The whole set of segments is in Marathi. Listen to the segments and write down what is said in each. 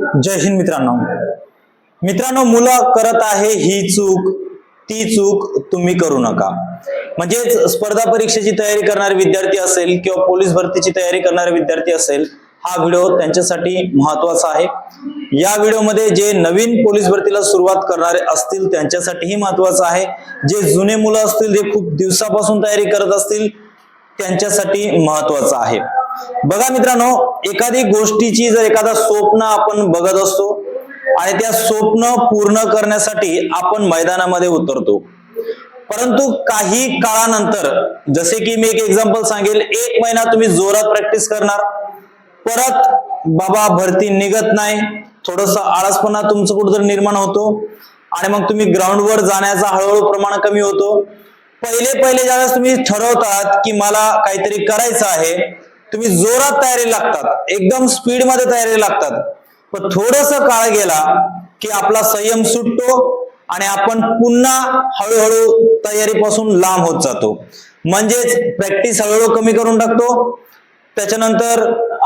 जय हिंद मित्रांनो. मित्रांनो मुलं करत आहे ही चूक ती चूक तुम्ही करू नका. म्हणजेच स्पर्धा परीक्षेची तयारी करणारे विद्यार्थी असेल किंवा पोलीस भरतीची तयारी करणारे विद्यार्थी असेल हा व्हिडिओ त्यांच्यासाठी महत्त्वाचा आहे. या व्हिडिओमध्ये जे नवीन पोलीस भरतीला सुरुवात करणारे असतील त्यांच्यासाठीही महत्वाचं आहे. जे जुने मुलं असतील जे खूप दिवसापासून तयारी करत असतील त्यांच्यासाठी महत्वाचं आहे. बघा मित्रांनो एखादी गोष्टीची जर एखादा स्वप्न आपण बघत असतो आणि त्या स्वप्न पूर्ण करण्यासाठी आपण मैदानामध्ये उतरतो. परंतु काही काळानंतर जसे की मी एक एक्झाम्पल सांगेल एक महिना तुम्ही जोरात प्रॅक्टिस करणार परत बाबा भरती निघत नाही थोडस आळसपणा तुमचं कुठेतरी निर्माण होतो आणि मग तुम्ही ग्राउंडवर जाण्याचा हळूहळू प्रमाण कमी होतो. पहिले पहिले ज्यावेळेस तुम्ही ठरवतात की मला काहीतरी करायचं आहे तुम्ही जोरात तयारी लागतात. एकदम स्पीडमध्ये तयारी लागतात. पण थोडस काळ गेला की आपला संयम सुटतो आणि आपण पुन्हा हळूहळू तयारीपासून लांब होत जातो. म्हणजेच प्रॅक्टिस हळूहळू कमी करून टाकतो. त्याच्यानंतर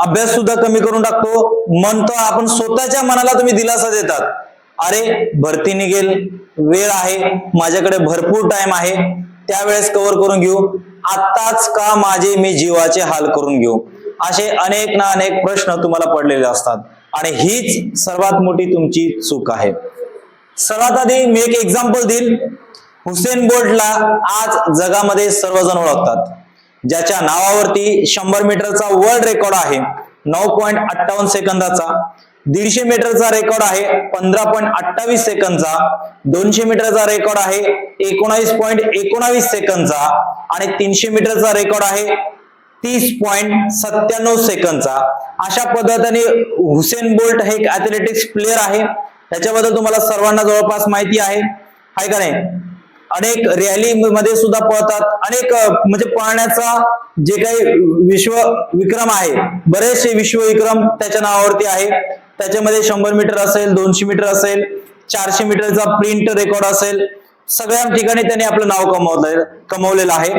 अभ्यास सुद्धा कमी करून टाकतो. म्हणतो आपण स्वतःच्या मनाला तुम्ही दिलासा देतात. अरे भरती निघेल. वेळ आहे. माझ्याकडे भरपूर टाइम आहे. त्यावेळेस कव्हर करून घेऊ. आत्ताच का माझे मी जीवाचे हाल करून घेऊ? असे अनेक ना अनेक प्रश्न तुम्हाला पडलेले असतात. आणि हीच सर्वात मोठी तुमची चूक आहे. सर्वात आधी मी एक एक्झाम्पल देईल. हुसेन बोल्टला आज जगामध्ये सर्वजण ओळखतात. ज्याच्या नावावरती शंभर मीटरचा वर्ल्ड रेकॉर्ड आहे. नऊ पॉईंट अठ्ठावन्न सेकंदाचा. दीडशे मीटरचा रेकॉर्ड आहे. पंधरा पॉईंट अठ्ठावीस सेकंदचा. दोनशे मीटरचा रेकॉर्ड आहे. एकोणावीस पॉईंट एकोणावीस सेकंदचा. आणि तीनशे मीटरचा रेकॉर्ड आहे. तीस पॉईंट सत्त्याण्णव सेकंदचा. अशा पद्धतीने हुसेन बोल्ट हे एक ऍथलेटिक्स प्लेअर आहे. त्याच्याबद्दल तुम्हाला सर्वांना जवळपास माहिती आहे. आहे का नाही? अनेक रॅली मध्ये सुद्धा पळतात. अनेक म्हणजे पळण्याचा जे काही विश्व विक्रम आहे. बरेचसे विश्व विक्रम त्याच्या नावावरती आहे. त्याच्यामध्ये शंभर मीटर असेल दोनशे मीटर असेल चारशे मीटरचा प्रिंट रेकॉर्ड असेल सगळ्या ठिकाणी त्याने आपलं नाव कमवलं कमवलेलं आहे.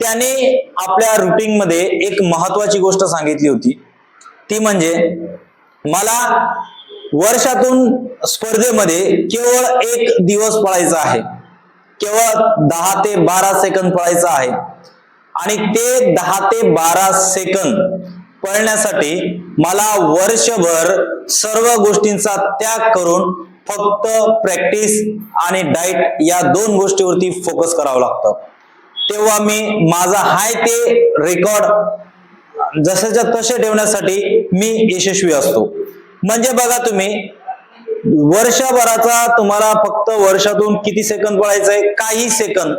त्याने आपल्या रुटीन मध्ये एक महत्वाची गोष्ट सांगितली होती. ती म्हणजे मला वर्षातून स्पर्धेमध्ये केवळ एक दिवस पळायचा आहे. केवळ दहा ते बारा सेकंद पळायचं आहे. आणि ते दहा ते बारा सेकंद पळण्यासाठी मला वर्षभर सर्व गोष्टींचा त्याग करून फक्त प्रॅक्टिस आणि डाईट या दोन गोष्टीवरती फोकस करावं लागतं. तेव्हा मी माझा हाय ते रेकॉर्ड जसेच्या तसे ठेवण्यासाठी मी यशस्वी असतो. म्हणजे बघा तुम्ही वर्षभराचा तुम्हाला फक्त वर्षातून किती सेकंद पळायचंय काही सेकंद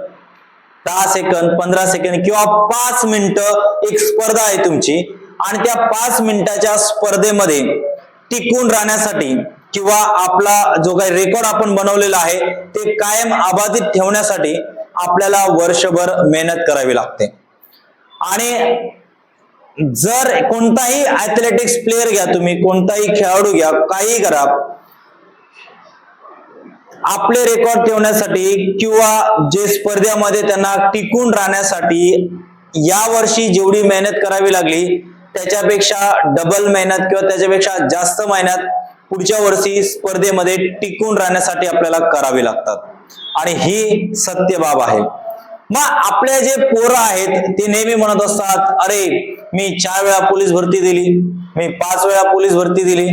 दहा सेकंद पंधरा सेकंद किंवा पाच मिनिटं एक स्पर्धा आहे तुमची. आणि त्या पाच मिनिटाच्या स्पर्धेमध्ये टिकून राहण्यासाठी किंवा आपला जो काही रेकॉर्ड आपण बनवलेला आहे ते कायम अबाधित ठेवण्यासाठी आपल्याला वर्षभर मेहनत करावी लागते. आणि जर कोणताही ऍथलेटिक्स प्लेअर घ्या तुम्ही कोणताही खेळाडू घ्या काही करा आपले रेकॉर्ड ठेवण्यासाठी किंवा जे स्पर्धेमध्ये त्यांना टिकून राहण्यासाठी या वर्षी जेवढी मेहनत करावी लागली त्याच्यापेक्षा डबल मेहनत किंवा त्याच्यापेक्षा जास्त मेहनत पुढच्या वर्षी स्पर्धेमध्ये टिकून राहण्यासाठी आपल्याला करावी लागतात. आणि ही सत्य बाब आहे. मग आपले जे पोरं आहेत ते नेहमी म्हणत असतात अरे मी चार वेळा पोलीस भरती दिली मी पाच वेळा पोलीस भरती दिली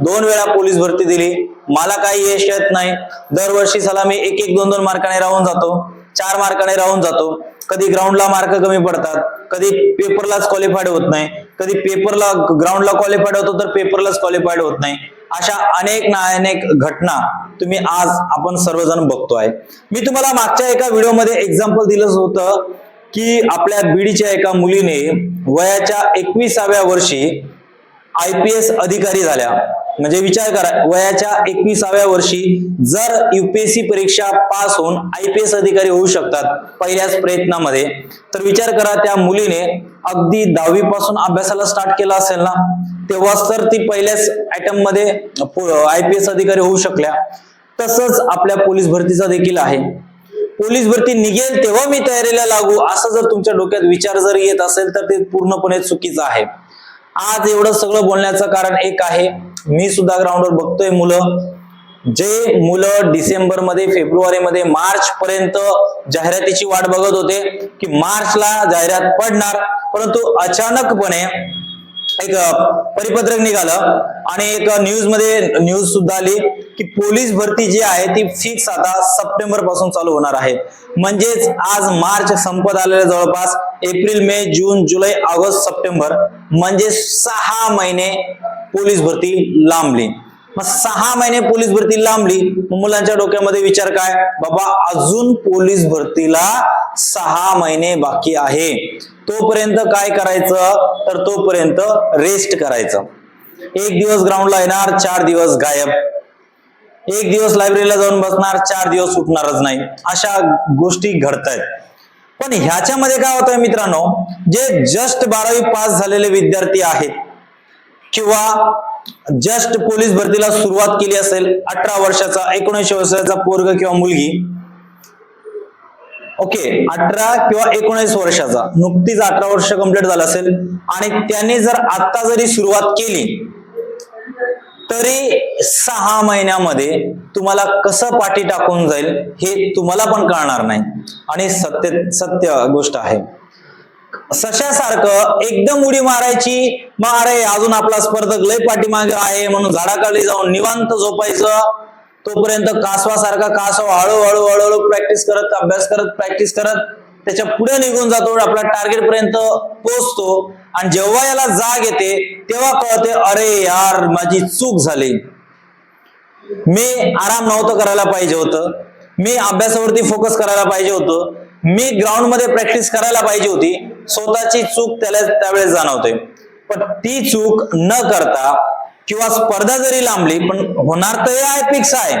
दोन वेळा पोलीस भरती दिली मला काही यश येत नाही. दरवर्षी सला मी एक एक दोन दोन मार्काने राहून जातो. चार मार्काने राहून जातो. कधी ग्राउंडला मार्क कमी पडतात कधी पेपरलाच क्वालिफाईड होत नाही कधी पेपरला ग्राउंडला क्वालिफाईड होतो तर पेपरलाच क्वालिफाईड होत नाही. अशा अनेक ना अनेक घटना तुम्ही आज आपण सर्वजण बघतोय मी तुम्हाला मागच्या एका व्हिडिओमध्ये एक्झाम्पल दिलं होतं की आपल्या बीडीच्या एका मुलीने वयाच्या एकविसाव्या वर्षी आय पी एस अधिकारी झाल्या. म्हणजे विचार करा वयाच्या एकविसाव्या वर्षी जर युपीएससी परीक्षा पास होऊन आय पी एस अधिकारी होऊ शकतात पहिल्याच प्रयत्नामध्ये तर विचार करा त्या मुलीने अगदी दहावी पासून अभ्यासाला स्टार्ट केला असेल ना तेव्हाच तर ती पहिल्याच अटेम्प्टमध्ये आय पी एस अधिकारी होऊ शकल्या. तसंच आपल्या पोलीस भरतीचा देखील आहे. पोलीस भरती निघेल तेव्हा मी तयारीला लागू असं जर तुमच्या डोक्यात विचार जर येत असेल तर ते पूर्णपणे चुकीचं आहे. आज एवढं सगळं बोलण्याचं कारण एक आहे मी सुद्धा ग्राउंडवर बघतोय मुलं. जे मुलं डिसेंबरमध्ये फेब्रुवारी मध्ये मार्च पर्यंत जाहिरातीची वाट बघत होते की मार्चला जाहिरात पडणार. परंतु अचानकपणे एक परिपत्रक निघालं आणि एक न्यूजमध्ये न्यूज सुद्धा आली की पोलीस भरती जी आहे ती फिक्स आता सप्टेंबरपासून चालू होणार आहे. म्हणजेच आज मार्च संपत आलेल्या जवळपास एप्रिल मे जून जुलै ऑगस्ट सप्टेंबर म्हणजे सहा महिने पोलीस भरती लांबली. मग सहा महिने पोलीस भरती लांबली. मुलांच्या डोक्यामध्ये विचार काय? बाबा अजून पोलीस भरतीला सहा महिने बाकी आहे. तोपर्यंत काय करायचं? तर तोपर्यंत रेस्ट करायचं. एक दिवस ग्राउंडला येणार चार दिवस गायब. एक दिवस लायब्ररीला जाऊन बसणार चार दिवस सुटणारच नाही. अशा गोष्टी घडतायत. पण ह्याच्यामध्ये काय होतंय मित्रांनो? जे जस्ट बारावी पास झालेले विद्यार्थी आहेत किंवा जस्ट पोलीस भरतीला सुरुवात केली असेल अठरा वर्षाचा एकोणऐंशी वर्षाचा पोरग किंवा मुलगी. ओके अठरा किंवा एकोणीस वर्षाचा नुकतीच अठरा वर्ष कंप्लीट झालं असेल. आणि त्याने जर आता जरी सुरुवात केली तरी सहा महिन्यामध्ये तुम्हाला कसं पाठी टाकून जाईल हे तुम्हाला पण कळणार नाही. आणि सत्य सत्य गोष्ट आहे. सशासारखं एकदम उडी मारायची. मग अरे अजून आपला स्पर्धक लय पाठीमागे आहे म्हणून झाडाखाली जाऊन निवांत झोपायचं. तोपर्यंत कासवासारखा कासव हळूहळू हळूहळू प्रॅक्टिस करत अभ्यास करत प्रॅक्टिस करत त्याच्या पुढे निघून जातो. आपल्या टार्गेट पर्यंत पोहोचतो. आणि जेव्हा याला जाग येते तेव्हा कळते अरे यार माझी चूक झाली. मी आराम नव्हतं करायला पाहिजे होतं. मी अभ्यासावरती फोकस करायला पाहिजे होतं. मी ग्राउंडमध्ये प्रॅक्टिस करायला पाहिजे होती. स्वतःची चूक त्याला त्यावेळेस जाणवते. पण ती चूक न करता किंवा स्पर्धा जरी लांबली पण होणार तर हे आहे फिक्स आहे.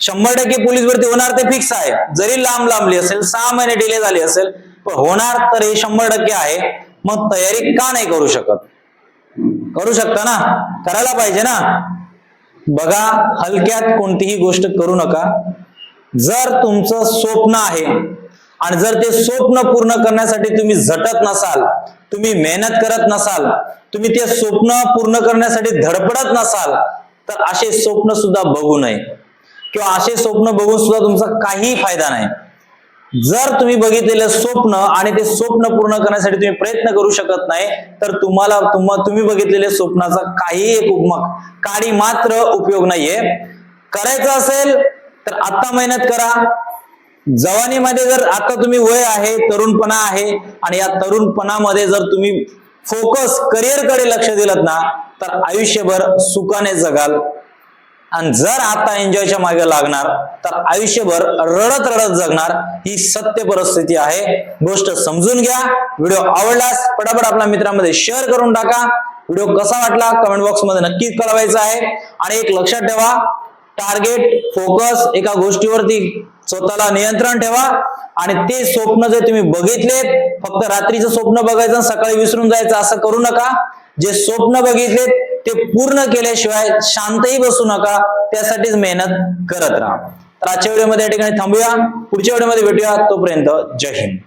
शंभर टक्के पोलीस भरती होणार ते फिक्स आहे. जरी लांब लांबली असेल सहा महिने डिले झाली असेल पण होणार तर हे शंभर टक्के आहे. मग तयारी का नाही करू शकत? करू शकता ना? करायला पाहिजे ना? बघा हलक्यात कोणतीही गोष्ट करू नका. जर तुमचं स्वप्न आहे आणि जर ते स्वप्न पूर्ण करण्यासाठी तुम्ही झटत नसाल तुम्ही मेहनत करत नसाल तुम्ही ते स्वप्न पूर्ण करण्यासाठी धडपडत नसाल तर असे स्वप्न सुद्धा बघू नये. किंवा असे स्वप्न बघून सुद्धा तुमचा काही फायदा नाही. जर तुम्ही बघितलेलं स्वप्न आणि ते स्वप्न पूर्ण करण्यासाठी तुम्ही प्रयत्न करू शकत नाही तर तुम्हाला तुम्हा तुम्ही बघितलेल्या स्वप्नाचा काही एक उपमक काळी मात्र उपयोग नाहीये. करायचं असेल तर आता मेहनत करा जवानीमध्ये जर आता तुम्ही वय आहे तरुणपणा आहे आणि या तरुणपणामध्ये जर तुम्ही फोकस करिअरकडे लक्ष दिलं ना तर आयुष्यभर सुखाने जगाल. आणि जर आता एन्जॉयच्या मागे लागणार तर आयुष्यभर रडत रडत जगणार ही सत्य परिस्थिती आहे. गोष्ट समजून घ्या. व्हिडिओ आवडल्यास पटापट आपल्या मित्रांमध्ये शेअर करून टाका. व्हिडिओ कसा वाटला कमेंट बॉक्समध्ये नक्कीच कळवायचा आहे. आणि एक लक्षात ठेवा टार्गेट फोकस एका गोष्टीवरती स्वतःला नियंत्रण ठेवा आणि ते स्वप्न जे तुम्ही बघितलेत फक्त रात्रीचं स्वप्न बघायचं आणि सकाळी विसरून जायचं असं करू नका. जे स्वप्न बघितलेत ते पूर्ण केल्याशिवाय शांतही बसू नका. त्यासाठीच मेहनत करत राहा. तर आजच्या व्हिडिओमध्ये या ठिकाणी थांबूया. पुढच्या व्हिडिओमध्ये भेटूया. तोपर्यंत जय हिंद.